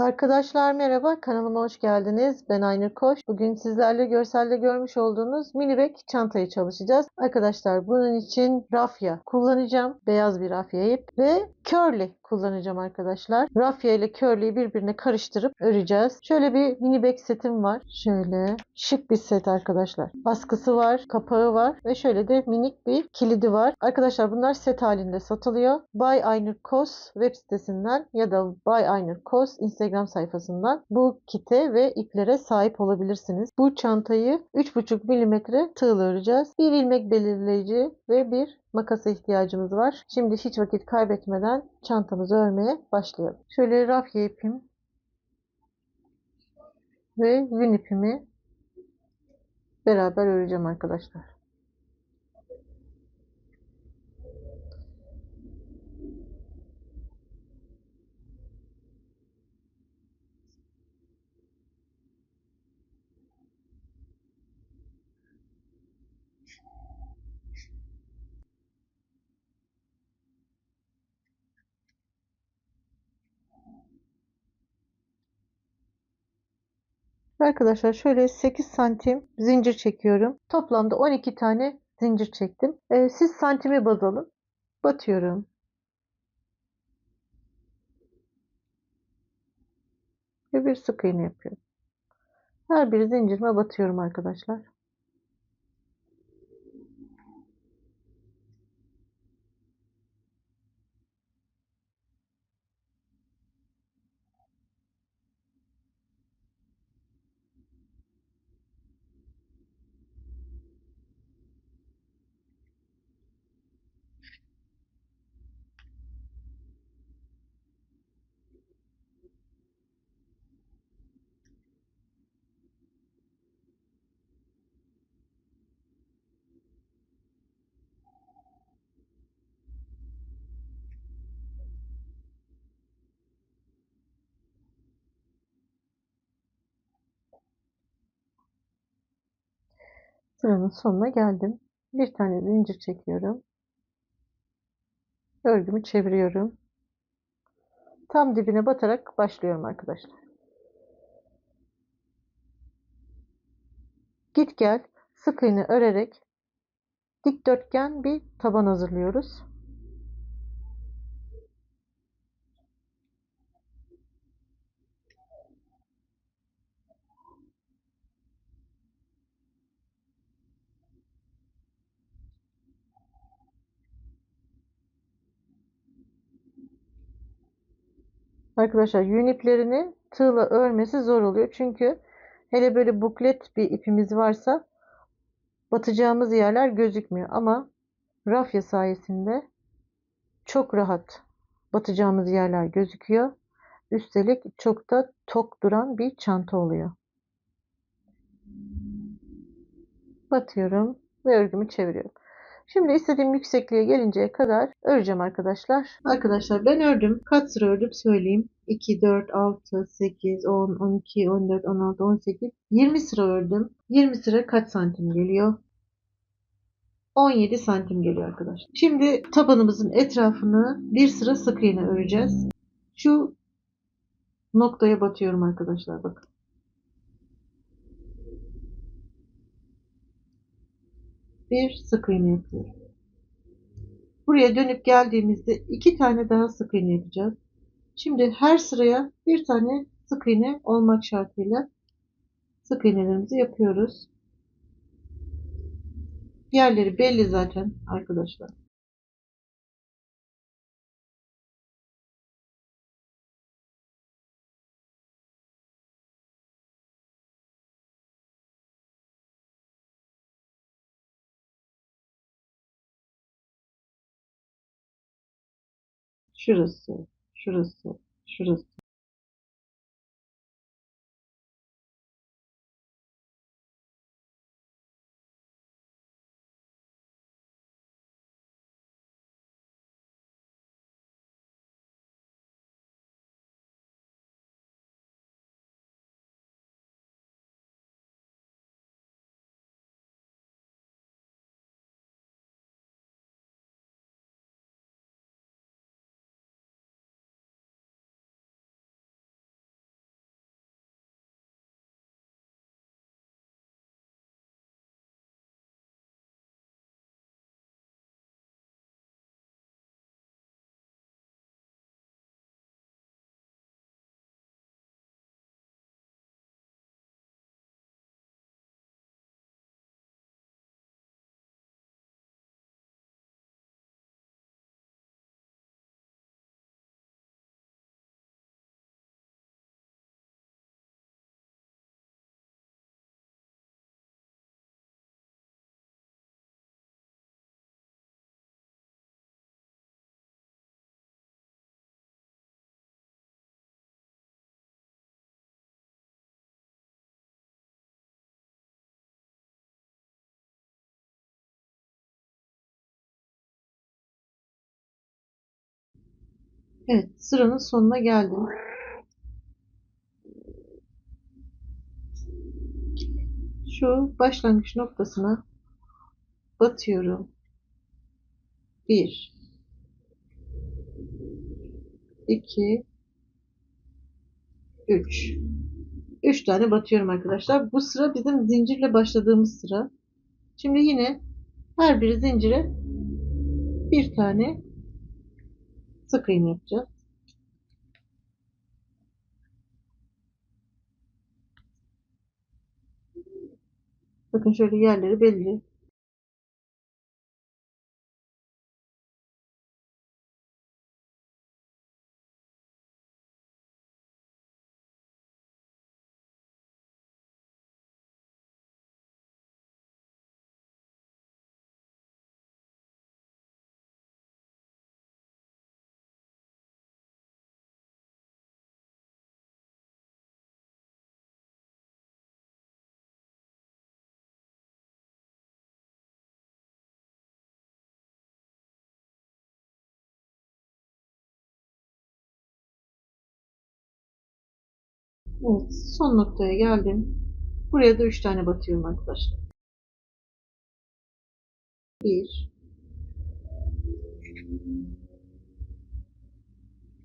Arkadaşlar merhaba, kanalıma hoş geldiniz. Ben Aynur Koş. Bugün sizlerle görselde görmüş olduğunuz minibek çantayı çalışacağız. Arkadaşlar bunun için rafya kullanacağım. Beyaz bir rafya ip ve curly kullanacağım arkadaşlar. Rafya ile curly'yi birbirine karıştırıp öreceğiz. Şöyle bir minibek setim var. Şöyle şık bir set arkadaşlar. Askısı var, kapağı var ve şöyle de minik bir kilidi var. Arkadaşlar bunlar set halinde satılıyor. Bay Aynur Kos web sitesinden ya da Bay Aynur Kos Instagram sayfasından bu kite ve iplere sahip olabilirsiniz. Bu çantayı 3,5 mm tığla öreceğiz. Bir ilmek belirleyici ve bir makasa ihtiyacımız var. Şimdi hiç vakit kaybetmeden çantamızı örmeye başlayalım. Şöyle rafya ipim ve yün ipimi beraber öreceğim arkadaşlar. Arkadaşlar şöyle 8 santim zincir çekiyorum. Toplamda 12 tane zincir çektim. Ee, siz santimi baz alın. Batıyorum. Ve bir sık iğne yapıyorum. Her bir zincirime batıyorum arkadaşlar. Sıranın sonuna geldim. Bir tane zincir çekiyorum. Örgümü çeviriyorum. Tam dibine batarak başlıyorum arkadaşlar. Git gel sık iğne örerek dikdörtgen bir taban hazırlıyoruz. Arkadaşlar yün iplerini tığla örmesi zor oluyor. Çünkü hele böyle buklet bir ipimiz varsa batacağımız yerler gözükmüyor. Ama rafya sayesinde çok rahat batacağımız yerler gözüküyor. Üstelik çok da tok duran bir çanta oluyor. Batıyorum ve örgümü çeviriyorum. Şimdi istediğim yüksekliğe gelinceye kadar öreceğim arkadaşlar. Arkadaşlar ben ördüm. Kaç sıra ördüm söyleyeyim. 2, 4, 6, 8, 10, 12, 14, 16, 18, 20 sıra ördüm. 20 sıra kaç santim geliyor? 17 santim geliyor arkadaşlar. Şimdi tabanımızın etrafını bir sıra sık iğne öreceğiz. Şu noktaya batıyorum arkadaşlar bakın. Bir sık iğne yapıyorum. Buraya dönüp geldiğimizde iki tane daha sık iğne yapacağız. Şimdi her sıraya bir tane sık iğne olmak şartıyla sık iğnelerimizi yapıyoruz. Yerleri belli zaten arkadaşlar. Şurası, şurası, şurası. Evet, sıranın sonuna geldim. Şu başlangıç noktasına batıyorum. 1 2 3 3 tane batıyorum arkadaşlar. Bu sıra bizim zincirle başladığımız sıra. Şimdi yine her bir zincire bir tane sık yapacağız. Bakın şöyle yerleri belli. Evet, son noktaya geldim. Buraya da 3 tane batıyorum arkadaşlar. 1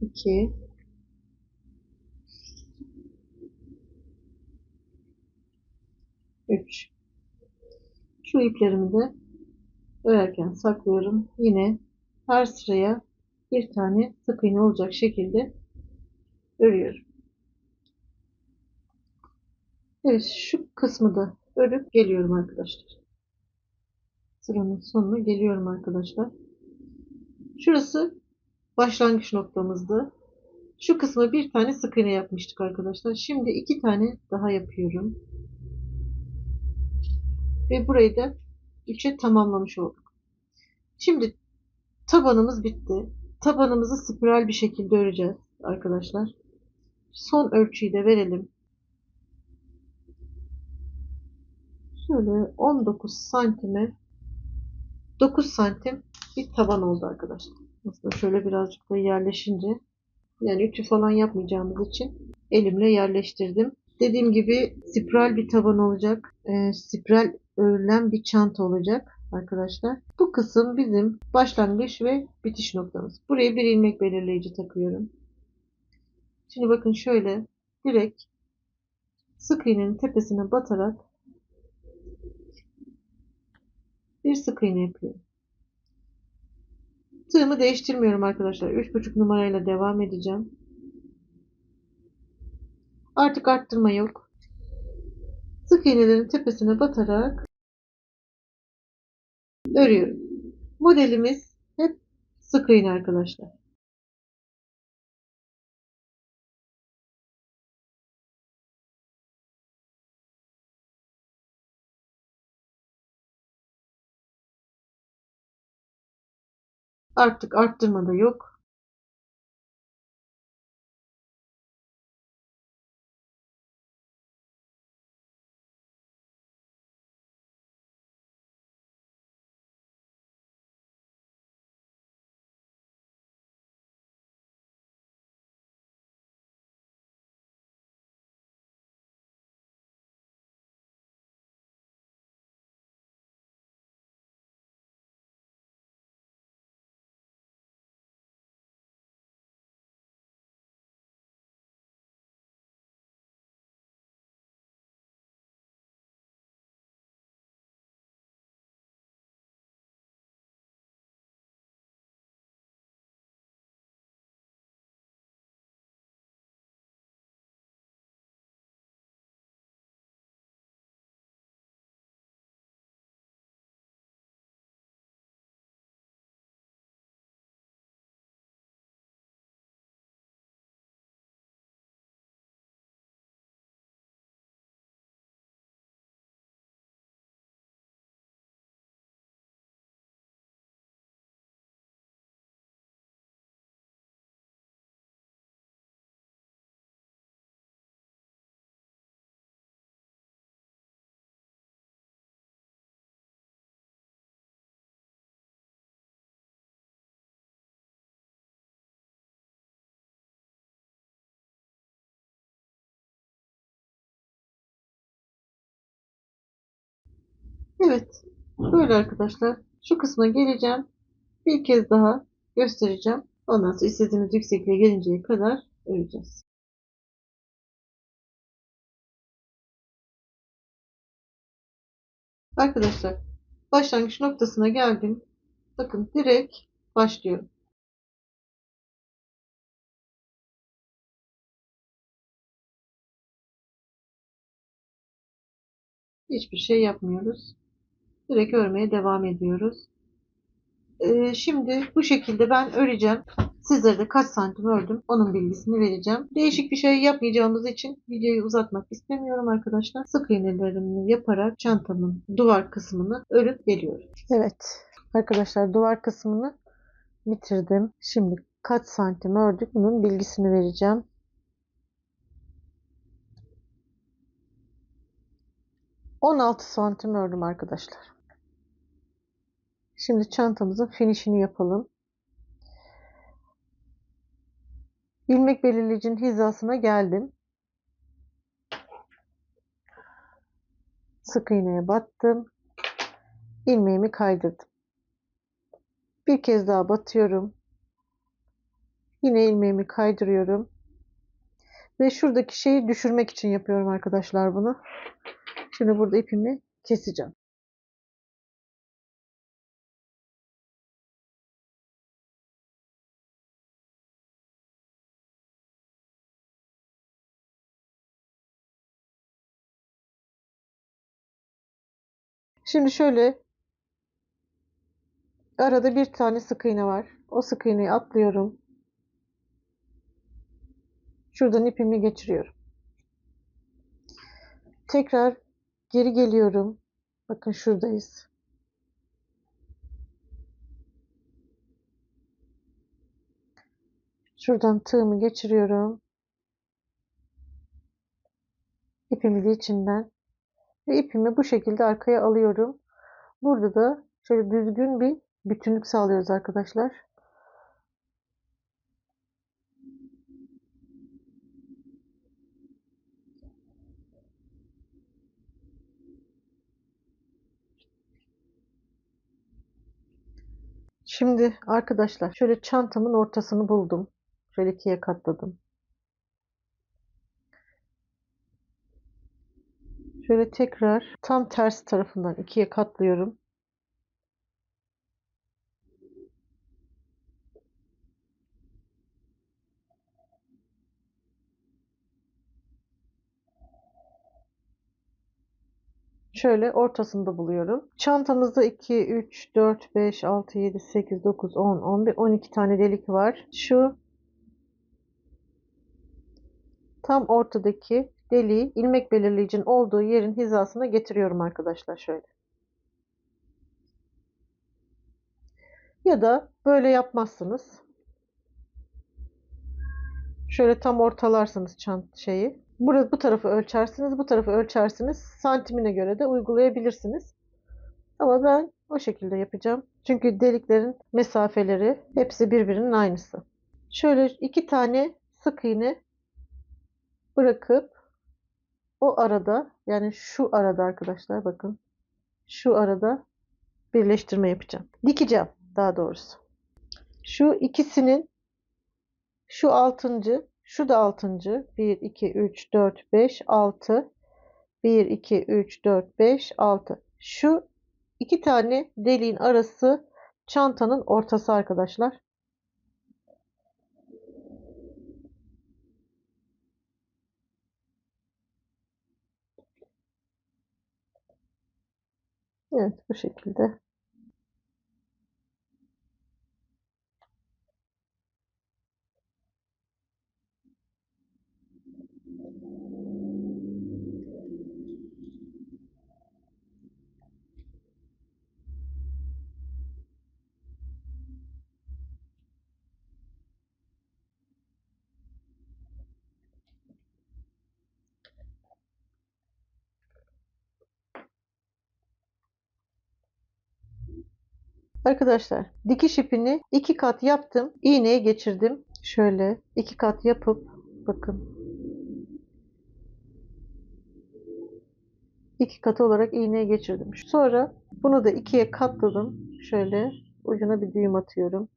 2 3 Şu iplerimi de örerken saklıyorum. Yine her sıraya bir tane sık iğne olacak şekilde örüyorum. Evet şu kısmı da örüp geliyorum arkadaşlar. Sıranın sonuna geliyorum arkadaşlar. Şurası başlangıç noktamızdı. Şu kısma bir tane sık iğne yapmıştık arkadaşlar. Şimdi iki tane daha yapıyorum. Ve burayı da 3'e tamamlamış olduk. Şimdi tabanımız bitti. Tabanımızı spiral bir şekilde öreceğiz arkadaşlar. Son ölçüyü de verelim. Şöyle 19 santime 9 santim bir taban oldu arkadaşlar. Aslında şöyle birazcık da yerleşince yani ütü falan yapmayacağımız için elimle yerleştirdim. Dediğim gibi spiral bir taban olacak. E, spiral örülen bir çanta olacak arkadaşlar. Bu kısım bizim başlangıç ve bitiş noktamız. Buraya bir ilmek belirleyici takıyorum. Şimdi bakın şöyle direkt sık iğnenin tepesine batarak bir sık iğne yapıyorum. Tığımı değiştirmiyorum arkadaşlar. 3,5 numarayla devam edeceğim. Artık arttırma yok. Sık iğnelerin tepesine batarak örüyorum. Modelimiz hep sık iğne arkadaşlar. Artık arttırma da yok. Evet. Böyle arkadaşlar. Şu kısma geleceğim. Bir kez daha göstereceğim. Ondan sonra istediğimiz yüksekliğe gelinceye kadar öreceğiz. Arkadaşlar başlangıç noktasına geldim. Bakın direkt başlıyorum. Hiçbir şey yapmıyoruz. Direkt örmeye devam ediyoruz. Ee, şimdi bu şekilde ben öreceğim. Sizlere de kaç santim ördüm onun bilgisini vereceğim. Değişik bir şey yapmayacağımız için videoyu uzatmak istemiyorum arkadaşlar. Sık iğnelerimi yaparak çantamın duvar kısmını örüp geliyorum. Evet arkadaşlar duvar kısmını bitirdim. Şimdi kaç santim ördük bunun bilgisini vereceğim. On altı santim ördüm arkadaşlar. Şimdi çantamızın finişini yapalım. İlmek belirleyicinin hizasına geldim. Sık iğneye battım. İlmeğimi kaydırdım. Bir kez daha batıyorum. Yine ilmeğimi kaydırıyorum. Ve şuradaki şeyi düşürmek için yapıyorum arkadaşlar bunu. Şimdi burada ipimi keseceğim. Şimdi şöyle arada bir tane sık iğne var. O sık iğneyi atlıyorum. Şuradan ipimi geçiriyorum. Tekrar geri geliyorum. Bakın şuradayız. Şuradan tığımı geçiriyorum. İpimi de içinden ve ipimi bu şekilde arkaya alıyorum. Burada da şöyle düzgün bir bütünlük sağlıyoruz arkadaşlar. Şimdi arkadaşlar şöyle çantamın ortasını buldum. Şöyle ikiye katladım. Şöyle tekrar tam ters tarafından ikiye katlıyorum. Şöyle ortasında buluyorum. Çantamızda 2, 3, 4, 5, 6, 7, 8, 9, 10, 11, 12 tane delik var. Şu tam ortadaki deliği ilmek belirleyicinin olduğu yerin hizasına getiriyorum arkadaşlar şöyle. Ya da böyle yapmazsınız. Şöyle tam ortalarsınız çant şeyi. Burada bu tarafı ölçersiniz, bu tarafı ölçersiniz. Santimine göre de uygulayabilirsiniz. Ama ben o şekilde yapacağım. Çünkü deliklerin mesafeleri hepsi birbirinin aynısı. Şöyle iki tane sık iğne bırakıp o arada yani şu arada arkadaşlar bakın şu arada birleştirme yapacağım. Dikeceğim daha doğrusu. Şu ikisinin şu altıncı şu da altıncı. 1, 2, 3, 4, 5, 6. 1, 2, 3, 4, 5, 6. Şu iki tane deliğin arası çantanın ortası arkadaşlar. Evet bu şekilde. Arkadaşlar dikiş ipini iki kat yaptım. iğneye geçirdim. Şöyle iki kat yapıp bakın iki katı olarak iğneye geçirdim. Sonra bunu da ikiye katladım. Şöyle ucuna bir düğüm atıyorum.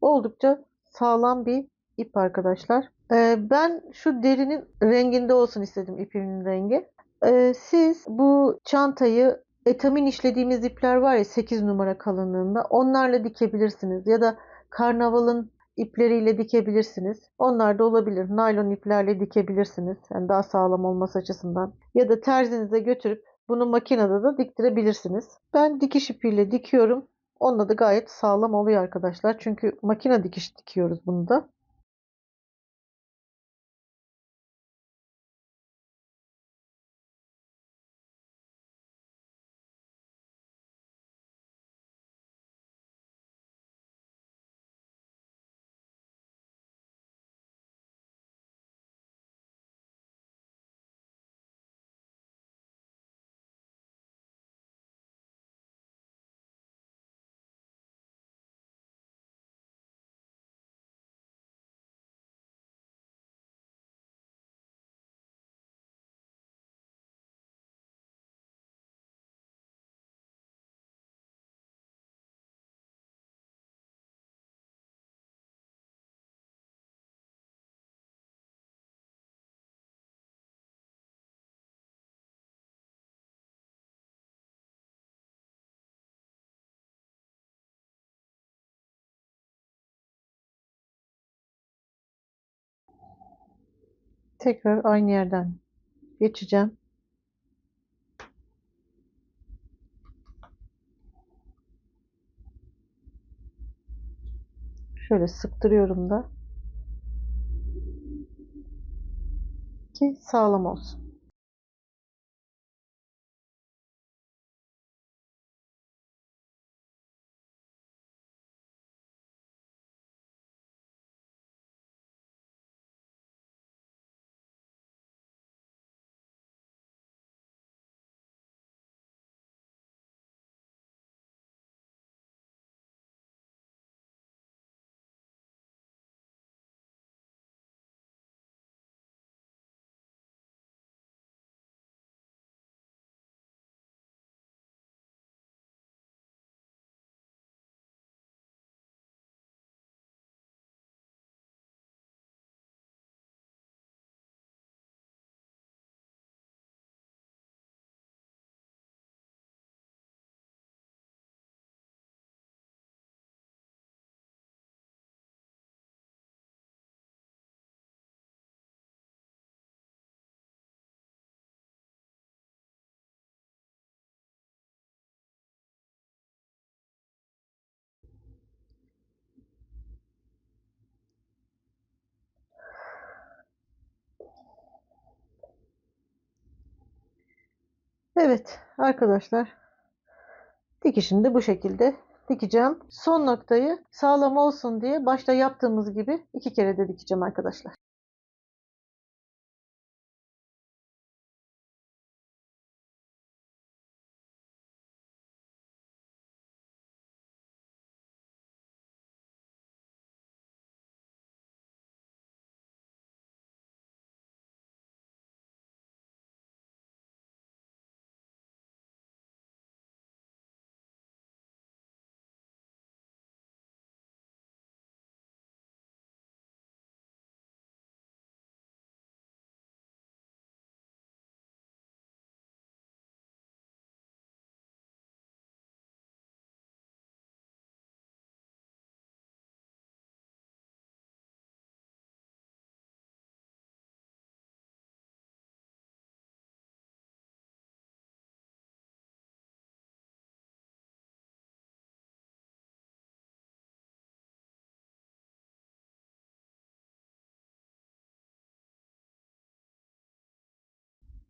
Oldukça sağlam bir ip arkadaşlar. Ee, ben şu derinin renginde olsun istedim ipimin rengi. Ee, siz bu çantayı etamin işlediğimiz ipler var ya 8 numara kalınlığında onlarla dikebilirsiniz ya da karnavalın ipleriyle dikebilirsiniz. Onlar da olabilir. Naylon iplerle dikebilirsiniz. Yani daha sağlam olması açısından. Ya da terzinize götürüp bunu makinede de diktirebilirsiniz. Ben dikiş ipiyle dikiyorum. Onunla da gayet sağlam oluyor arkadaşlar. Çünkü makine dikiş dikiyoruz bunu da. Tekrar aynı yerden geçeceğim. Şöyle sıktırıyorum da ki sağlam olsun. Evet arkadaşlar dikişini de bu şekilde dikeceğim. Son noktayı sağlam olsun diye başta yaptığımız gibi iki kere de dikeceğim arkadaşlar.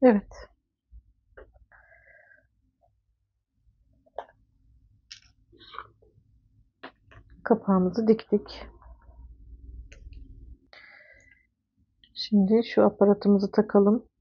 Evet. Kapağımızı diktik. Şimdi şu aparatımızı takalım.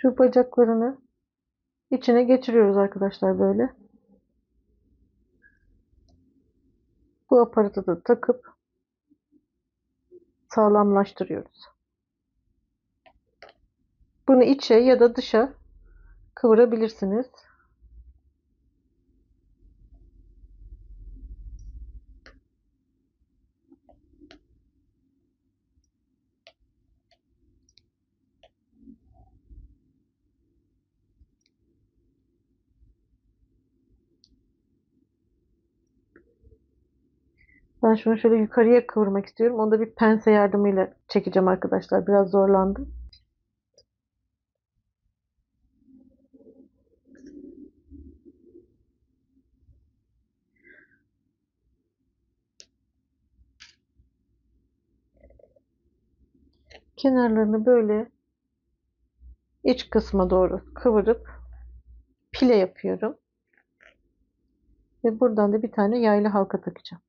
Şu bacaklarını içine geçiriyoruz arkadaşlar böyle. Bu aparatı da takıp sağlamlaştırıyoruz. Bunu içe ya da dışa kıvırabilirsiniz. Ben şunu şöyle yukarıya kıvırmak istiyorum. Onu da bir pense yardımıyla çekeceğim arkadaşlar. Biraz zorlandım. Kenarlarını böyle iç kısma doğru kıvırıp pile yapıyorum. Ve buradan da bir tane yaylı halka takacağım.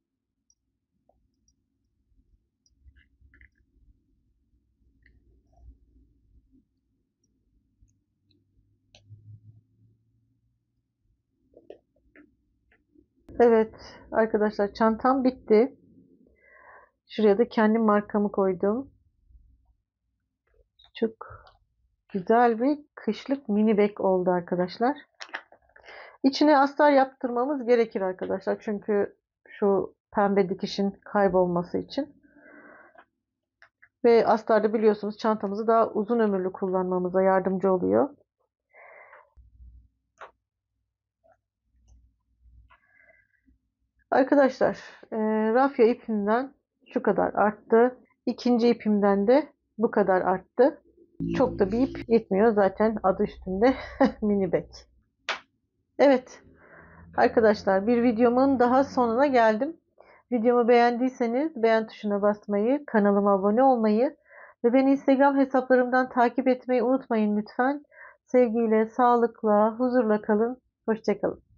Evet arkadaşlar çantam bitti. Şuraya da kendi markamı koydum. Çok güzel bir kışlık mini bag oldu arkadaşlar. İçine astar yaptırmamız gerekir arkadaşlar. Çünkü şu pembe dikişin kaybolması için. Ve astarda biliyorsunuz çantamızı daha uzun ömürlü kullanmamıza yardımcı oluyor. Arkadaşlar e, rafya ipinden şu kadar arttı. İkinci ipimden de bu kadar arttı. Çok da bir ip yetmiyor zaten adı üstünde mini bag. Evet arkadaşlar bir videomun daha sonuna geldim. Videomu beğendiyseniz beğen tuşuna basmayı, kanalıma abone olmayı ve beni Instagram hesaplarımdan takip etmeyi unutmayın lütfen. Sevgiyle, sağlıkla, huzurla kalın. Hoşçakalın.